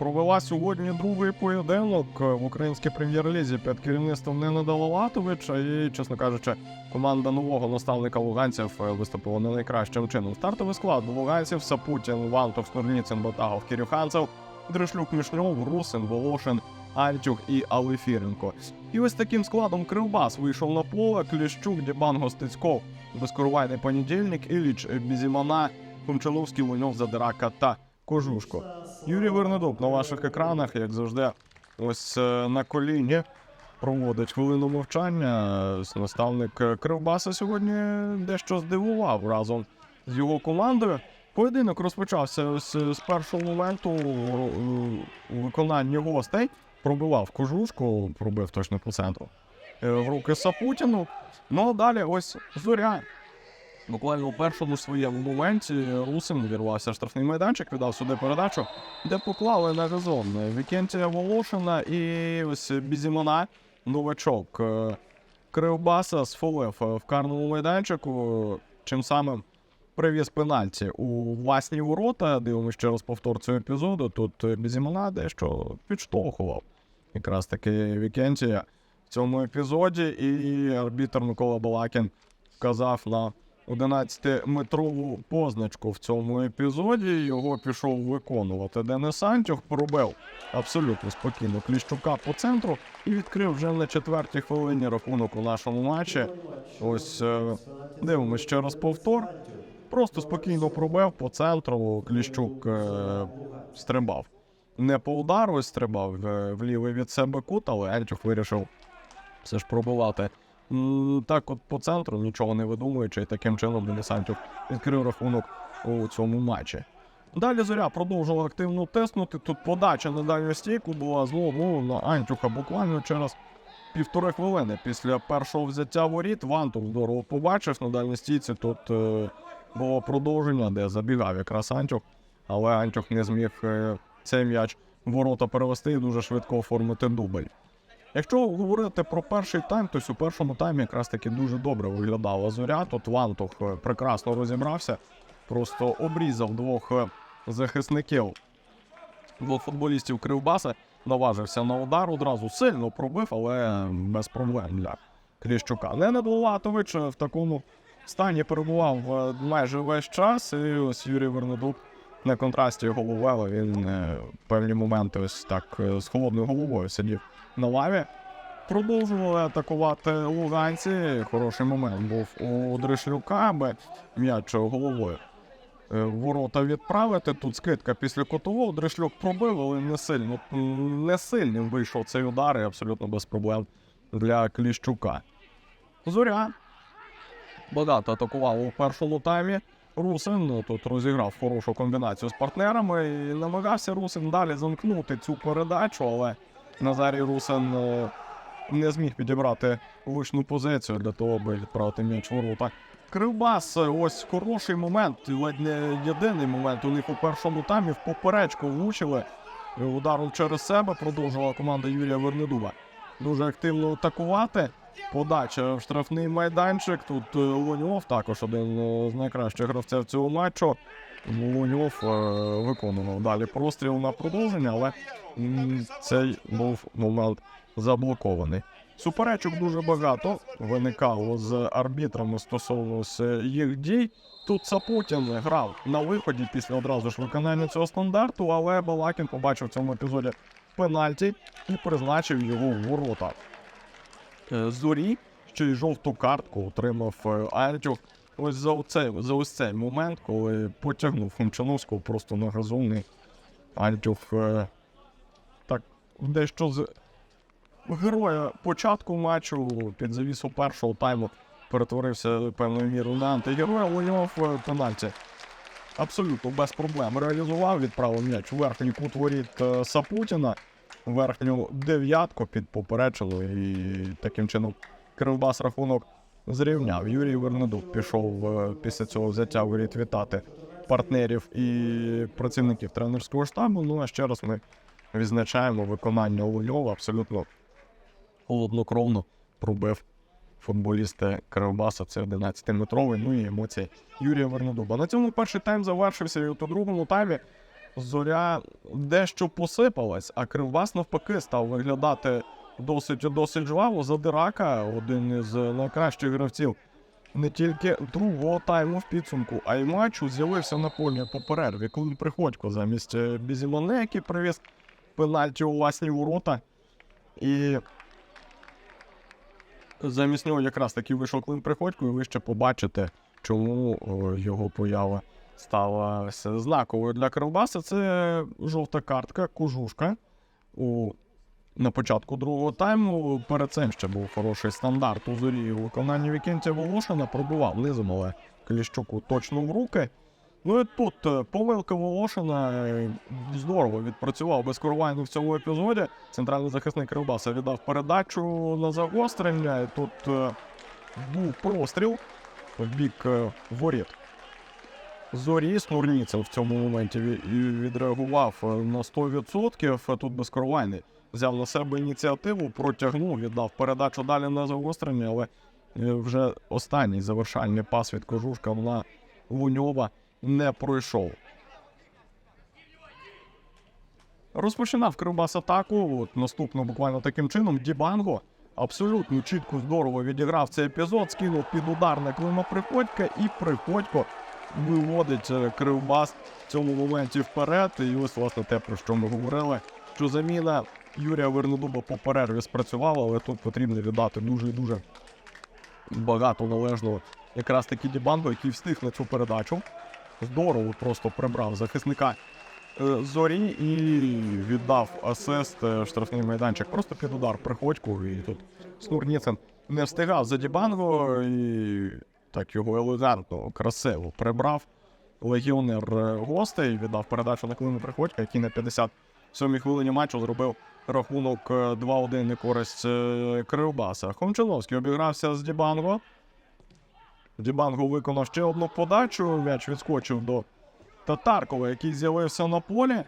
провела сьогодні другий поєдинок в українській прем'єр-лізі під керівництвом Ненада Лалатовича. І, чесно кажучи, команда нового наставника луганців е, виступила не найкращим чином. Стартовий склад луганців Сапутін, Вантов, Снурніцин, Ботагов, Кирюханцев, Дришлюк, Мішньов, Русин, Волошин, Альтюх і Алефіренко. І ось таким складом Кривбас вийшов на поле. Кліщук, Дібанго, Стецьков, Безкоровайний понедільник, Іліч, Бізімана, Кумчаловський, Луньов, Задирака та Кожушко. Юрій Вернедуб на ваших екранах, як завжди, ось е, на коліні проводить хвилину мовчання. Наставник Кривбаса сьогодні дещо здивував разом з його командою. Поєдинок розпочався ось е, з першого моменту е, у виконанні гостей. Пробивав кожушку, пробив точно по центру. В руки Сапутіну. Ну а далі ось зоря. Буквально у першому своєму моменті Русин вірвався штрафний майданчик, віддав сюди передачу, де поклали на газон Вікентія Волошина і ось Бізімона, новачок е, Кривбаса сфолив е, в карному майданчику, чим самим привіз пенальті у власні ворота. Дивимося ще раз повтор цього епізоду. Тут Бізімона дещо підштовхував якраз таки Вікентія в цьому епізоді, і арбітр Микола Балакін вказав на 11-метрову позначку в цьому епізоді. Його пішов виконувати Денис Антюх, пробив абсолютно спокійно Кліщука по центру і відкрив вже на четвертій хвилині рахунок у нашому матчі. Ось е, дивимося ще раз повтор. Просто спокійно пробив по центру. Кліщук е, стрибав. Не по удару стрибав е, в лівий від себе кут, але Антюх вирішив все ж пробувати. Так, от по центру, нічого не видумуючи, таким чином Денис Антюх відкрив рахунок у цьому матчі. Далі зоря продовжила активно тиснути. Тут подача на дальню стійку була знову на Антюха буквально через півтори хвилини після першого взяття воріт. Вантур здорово побачив на дальній стійці. Тут е, було продовження, де забігав якраз Антюх, але Антюх не зміг е, цей м'яч ворота перевести і дуже швидко оформити дубль. Якщо говорити про перший тайм, то у першому таймі якраз таки дуже добре виглядала зоря. Тут Вантух е, прекрасно розібрався, просто обрізав двох е, захисників, двох футболістів Кривбаса, наважився на удар, одразу сильно пробив, але без проблем для Кліщука. Ненад Лулатович е, в такому стані перебував майже весь час. І ось Юрій Вернедуб на контрасті його головою. Він е, в певні моменти ось так е, з холодною головою сидів на лаві. Продовжували атакувати луганці. Хороший момент був у Дришлюка, аби м'яч головою е, ворота відправити. Тут скидка після котового. Дришлюк пробив, але не сильно не сильним вийшов цей удар і абсолютно без проблем для Кліщука. Зоря багато атакував у першому таймі. Русин ну, тут розіграв хорошу комбінацію з партнерами і намагався Русин далі замкнути цю передачу, але Назарій Русин е, не зміг підібрати влучну позицію для того, аби відправити м'яч ворота. Кривбас, ось хороший момент, ледь не єдиний момент. У них у першому таймі в поперечку влучили ударом через себе. Продовжувала команда Юрія Вернедуба. Дуже активно атакувати. Подача в штрафний майданчик. Тут е, Луньов також один е, з найкращих гравців цього матчу. Луньов е, виконував далі простріл на продовження, але цей був момент заблокований. Суперечок дуже багато виникало з арбітрами стосовно їх дій. Тут Сапутін грав на виході після одразу ж виконання цього стандарту, але Балакін побачив в цьому епізоді пенальті і призначив його в ворота. Е, Зорі ще й жовту картку отримав е, Альтюх. Ось за оцей, за ось цей момент, коли потягнув Хомчановського просто на газони. Альтюх е, так дещо з героя початку матчу під завісу першого тайму перетворився певною мірою на антигероя. Е, пенальті. Абсолютно без проблем реалізував, відправив м'яч у верхній кут воріт Сапутіна верхню дев'ятку під поперечило і таким чином Кривбас рахунок зрівняв. Юрій Вернедук пішов е, після цього взяття воріт вітати партнерів і працівників тренерського штабу. Ну а ще раз ми відзначаємо виконання Луньова абсолютно холоднокровно пробив футболіста Кривбаса. Це 11-метровий. Ну і емоції Юрія Вернодуба. На цьому перший тайм завершився. І у другому таймі зоря дещо посипалась, а Кривбас навпаки став виглядати досить досить жваво. Задирака, один із найкращих гравців не тільки другого тайму в підсумку, а й матчу з'явився на полі по перерві, коли Приходько замість е, Бізімане, який привіз пенальті у власні ворота. І замість нього якраз таки вийшов Клим Приходько, і ви ще побачите, чому його поява стала знаковою для Кривбаса. Це жовта картка, кожушка у на початку другого тайму. Перед цим ще був хороший стандарт у зорі у виконанні Вікентія Волошина. Пробував низом, але Кліщуку точно в руки. Ну і тут е, помилка Волошина е, здорово відпрацював без Курвайну в цьому епізоді. Центральний захисник Кривбаса віддав передачу на загострення. Тут е, був простріл в бік воріт. Зорі Снурніцев в цьому моменті відреагував е, на 100%. Тут безкоровайний взяв на себе ініціативу, протягнув, віддав передачу далі на загострення, але е, вже останній завершальний пас від Кожушка на Луньова не пройшов. Розпочинав Кривбас атаку. От наступно буквально таким чином. Дібанго абсолютно чітко здорово відіграв цей епізод, скинув під удар на Клима Приходька, і Приходько виводить е, Кривбас в цьому моменті вперед. І ось власне те, про що ми говорили, що заміна Юрія Вернодуба по перерві спрацювала, але тут потрібно віддати дуже і дуже багато належного якраз таки Дібанго, який встиг на цю передачу. Здорово просто прибрав захисника е, зорі і віддав асист е, штрафний майданчик. Просто під удар приходьку. І тут Снурніцин не встигав за Дібанго і так його елегантно, красиво прибрав. Легіонер е, гостей віддав передачу на Клину Приходька, який на 57-й хвилині матчу зробив рахунок е, 2-1 на користь е, Кривбаса. Хомчиновський обігрався з Дібанго. Дібанго виконав ще одну подачу. М'яч відскочив до Татаркова, який з'явився на полі.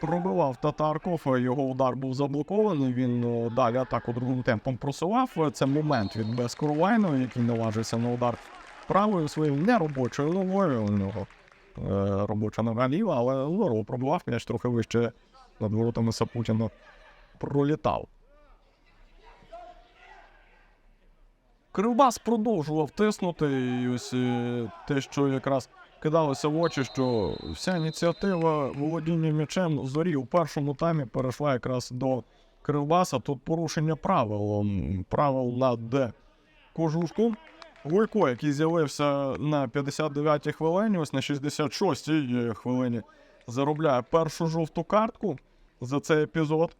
Пробивав Татарков. Його удар був заблокований. Він далі атаку другим темпом просував. Це момент від Безкоровайного, який наважився на удар правою своєю неробочою ногою. У нього е, робоча нога ліва, але здорово пробивав м'яч трохи вище над воротами Сапутіна пролітав. Кривбас продовжував тиснути, і ось е, те, що якраз кидалося в очі, що вся ініціатива володіння м'ячем зорі у першому таймі перейшла якраз до Кривбаса. Тут порушення правил. Правил над кожушком. Гулько, який з'явився на 59-й хвилині, ось на 66-й хвилині, заробляє першу жовту картку за цей епізод.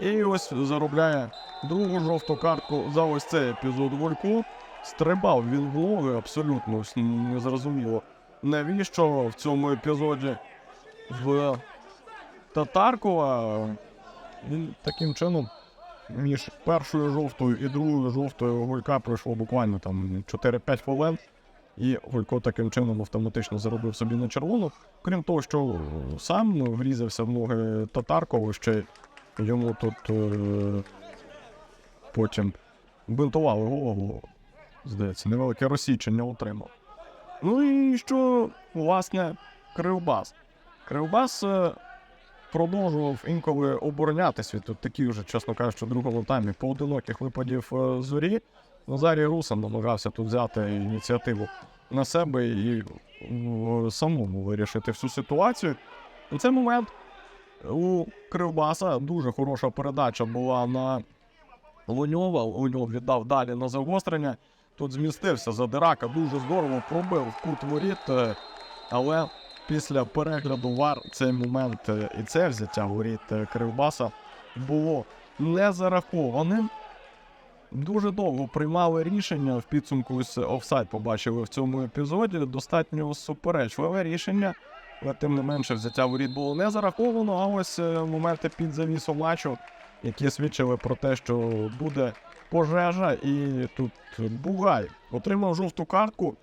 І ось заробляє другу жовту картку за ось цей епізод Волько. Стрибав він в ноги абсолютно незрозуміло. Навіщо в цьому епізоді в Татаркова він таким чином між першою жовтою і другою жовтою Гулька пройшло буквально там 4-5 хвилин. І Гулько таким чином автоматично заробив собі на червону. Крім того, що сам врізався в ноги Татаркову, ще йому тут е, потім бинтували голову. Здається, невелике розсічення отримав. Ну і що, власне, Кривбас. Кривбас е, продовжував інколи оборонятися від тут такі вже, чесно кажучи, другому таймі поодиноких випадів е, зорі. Назарій Русин намагався тут взяти ініціативу на себе і е, самому вирішити всю ситуацію. У цей момент у Кривбаса дуже хороша передача була на Луньова. Луньов віддав далі на загострення. Тут змістився Задирака, дуже здорово пробив в кут воріт, е, але після перегляду вар цей момент е, і це взяття воріт е, Кривбаса було не зарахованим. Дуже довго приймали рішення в підсумку ось офсайд побачили в цьому епізоді. Достатньо суперечливе рішення. Але тим не менше взяття воріт було не зараховано. А ось е, моменти під завісом матчу, які свідчили про те, що буде пожежа, і тут Бугай отримав жовту картку,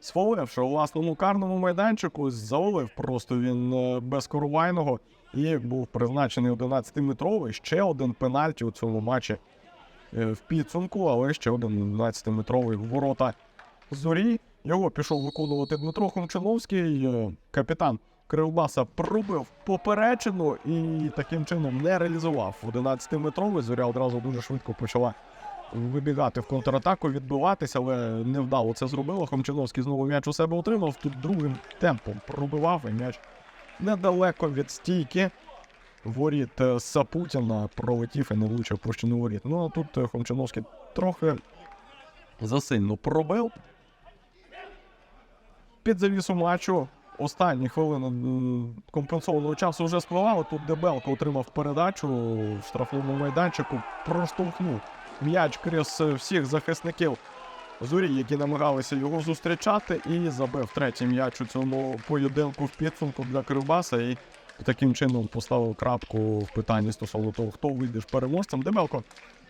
сваливши у власному карному майданчику, завалив просто він е, без коровайного і був призначений 11-метровий. Ще один пенальті у цьому матчі е, в підсумку, але ще один 11-метровий в ворота зорі. Його пішов виконувати Дмитро Хомчиновський. е, Капітан Кривбаса пробив поперечину і таким чином не реалізував 11-метровий. Зоря одразу дуже швидко почала вибігати в контратаку, відбиватися, але невдало це зробило. Хомчиновський знову м'яч у себе отримав. Тут другим темпом пробивав і м'яч недалеко від стійки. Воріт е, Сапутіна пролетів і не влучив площину воріт. Ну а тут е, Хомчиновський трохи засильно пробив. Під завісу матчу останні хвилини компенсованого часу вже спливали. Тут Дебелко отримав передачу в штрафному майданчику, проштовхнув м'яч крізь е, всіх захисників зорі, які намагалися його зустрічати, і забив третій м'яч у цьому поєдинку в підсумку для Кривбаса. І таким чином поставив крапку в питанні стосовно того, хто вийде переможцем. Дебелко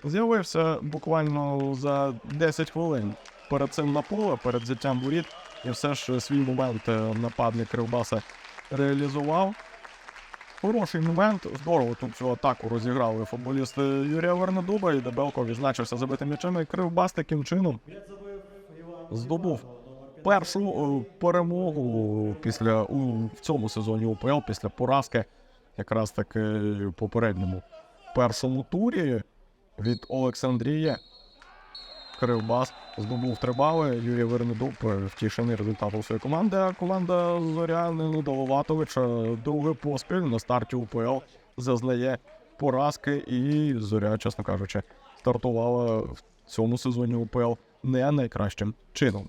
з'явився буквально за 10 хвилин перед цим на поле, перед взяттям воріт, і все ж свій момент е, нападник Кривбаса реалізував. Хороший момент, здорово тут цю атаку розіграли футболісти Юрія Вернедуба, і Дебелко відзначився забитим м'ячем, і Кривбас таким чином здобув першу е, перемогу після у в цьому сезоні УПЛ після поразки, якраз таки попередньому першому турі від Олександрії. Кривбас здобув три бали. Юрій Вернедуб е, втішений результатом своєї команди. А команда Зоряни Доловатовича другий поспіль на старті УПЛ зазнає поразки, і зоря, чесно кажучи, стартувала в цьому сезоні УПЛ не найкращим чином.